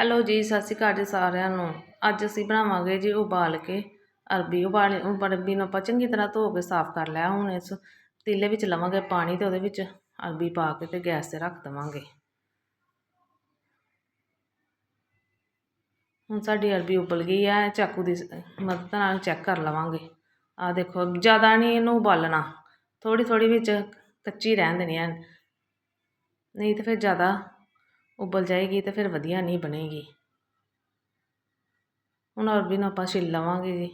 Hello ਜੀ, ਸਤਿ ਸ਼੍ਰੀ ਅਕਾਲ ਜੀ ਸਾਰਿਆਂ ਨੂੰ। ਅੱਜ ਅਸੀਂ ਬਣਾਵਾਂਗੇ ਜੀ ਉਬਾਲ ਕੇ ਅਰਬੀ ਉਬਾਲ ਅਰਬੀ ਨੂੰ ਆਪਾਂ ਚੰਗੀ ਤਰ੍ਹਾਂ ਧੋ ਕੇ ਸਾਫ਼ ਕਰ ਲਿਆ। ਹੁਣ ਇਸ ਤੀਲੇ ਵਿੱਚ ਲਵਾਂਗੇ ਪਾਣੀ ਤੇ ਉਹਦੇ ਵਿੱਚ ਅਰਬੀ ਪਾ ਕੇ ਤੇ ਗੈਸ ਤੇ ਰੱਖ ਦੇਵਾਂਗੇ। ਹੁਣ ਸਾਡੀ ਅਰਬੀ ਉਬਲ ਗਈ ਹੈ, ਚਾਕੂ ਦੀ ਮਦਦ ਨਾਲ ਚੈੱਕ ਕਰ ਲਵਾਂਗੇ। ਆ ਦੇਖੋ, ਜ਼ਿਆਦਾ ਨਹੀਂ ਇਹਨੂੰ ਉਬਾਲਣਾ ਥੋੜੀ ਥੋੜੀ ਵਿੱਚ ਕੱਚੀ ਰਹਿਣ ਦੇਣੀ ਹੈ। ਨਹੀਂ ਤਾਂ ਫਿਰ ਜ਼ਿਆਦਾ ਉਬਲ ਜਾਏਗੀ ਤਾਂ ਫਿਰ ਵਧੀਆ ਨਹੀਂ ਬਣੇਗੀ। ਹੁਣ ਅਰਬੀ ਨੂੰ ਆਪਾਂ ਛਿੱਲ ਲਵਾਂਗੇ ਜੀ।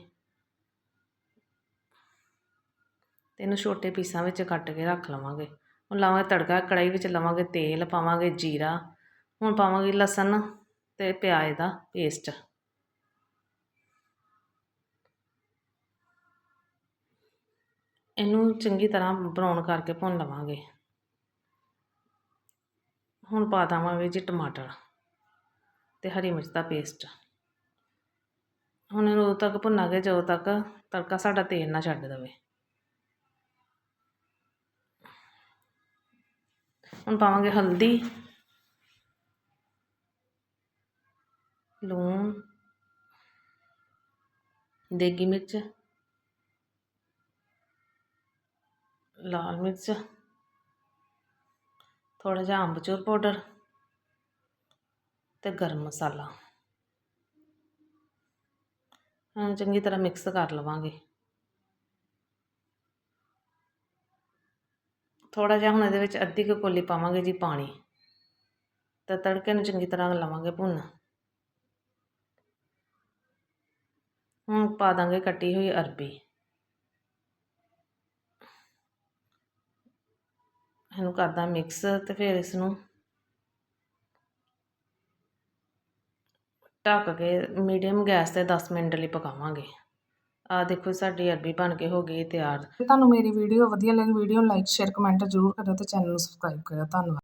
ਤੇ ਇਹਨੂੰ ਛੋਟੇ ਪੀਸਾਂ ਵਿੱਚ ਕੱਟ ਕੇ ਰੱਖ ਲਵਾਂਗੇ। ਹੁਣ ਲਾਵਾਂਗੇ ਤੜਕਾ ਕੜਾਈ ਵਿੱਚ ਲਵਾਂਗੇ ਤੇਲ, ਪਾਵਾਂਗੇ ਜੀਰਾ, ਹੁਣ ਪਾਵਾਂਗੇ ਲਸਣ ਤੇ ਪਿਆਜ਼ ਦਾ ਪੇਸਟ ਇਹਨੂੰ ਚੰਗੀ ਤਰ੍ਹਾਂ ਬਰਾਊਨ ਕਰਕੇ ਭੁੰਨ ਲਵਾਂਗੇ। ਹੁਣ ਪਾ ਦੇਵਾਂਗੇ ਜੀ ਟਮਾਟਰ ਅਤੇ ਹਰੀ ਮਿਰਚ ਦਾ ਪੇਸਟ ਹੁਣ ਇਹਨੂੰ ਉਦੋਂ ਤੱਕ ਭੁੰਨਾਂਗੇ, ਜਦੋਂ ਤੱਕ ਤੜਕਾ ਸਾਡਾ ਤੇਲ ਨਾ ਛੱਡ ਦੇਵੇ। ਹੁਣ ਪਾਵਾਂਗੇ ਹਲਦੀ, ਲੂਣ, ਦੇਗੀ ਮਿਰਚ, ਲਾਲ ਮਿਰਚ। ਥੋੜਾ ਜਿਹਾ ਅੰਬਚੂਰ ਪਾਊਡਰ ਤੇ ਗਰਮ ਮਸਾਲਾ ਹਾਂ ਚੰਗੀ ਤਰ੍ਹਾਂ ਮਿਕਸ ਕਰ ਲਵਾਂਗੇ ਥੋੜਾ ਜਿਹਾ ਹੁਣ ਇਹਦੇ ਵਿੱਚ ਅੱਧੀ ਕੁ ਕੋਲੀ ਪਾਵਾਂਗੇ ਜੀ ਪਾਣੀ ਤੇ ਤੜਕੇ ਨੂੰ ਚੰਗੀ ਤਰ੍ਹਾਂ ਲਵਾਂਗੇ ਭੁੰਨ ਹੁਣ ਪਾ ਦਾਂਗੇ ਕੱਟੀ ਹੋਈ ਅਰਬੀ ਇਹਨੂੰ ਕਰਦਾ ਮਿਕਸ ਤੇ ਫਿਰ ਇਸ ਨੂੰ ਢੱਕ ਕੇ ਮੀਡੀਅਮ ਗੈਸ ਤੇ 10 ਮਿੰਟ ਲਈ ਪਕਾਵਾਂਗੇ। ਆ ਦੇਖੋ ਸਾਡੀ ਅਰਬੀ ਬਣ ਕੇ ਹੋ ਗਈ ਤਿਆਰ। ਜੇ ਤੁਹਾਨੂੰ ਮੇਰੀ ਵੀਡੀਓ ਵਧੀਆ ਲੱਗੀ ਵੀਡੀਓ ਨੂੰ ਲਾਈਕ ਸ਼ੇਅਰ ਕਮੈਂਟ ਜ਼ਰੂਰ ਕਰਿਓ ਤੇ ਚੈਨਲ ਨੂੰ ਸਬਸਕ੍ਰਾਈਬ ਕਰਿਓ। ਧੰਨਵਾਦ।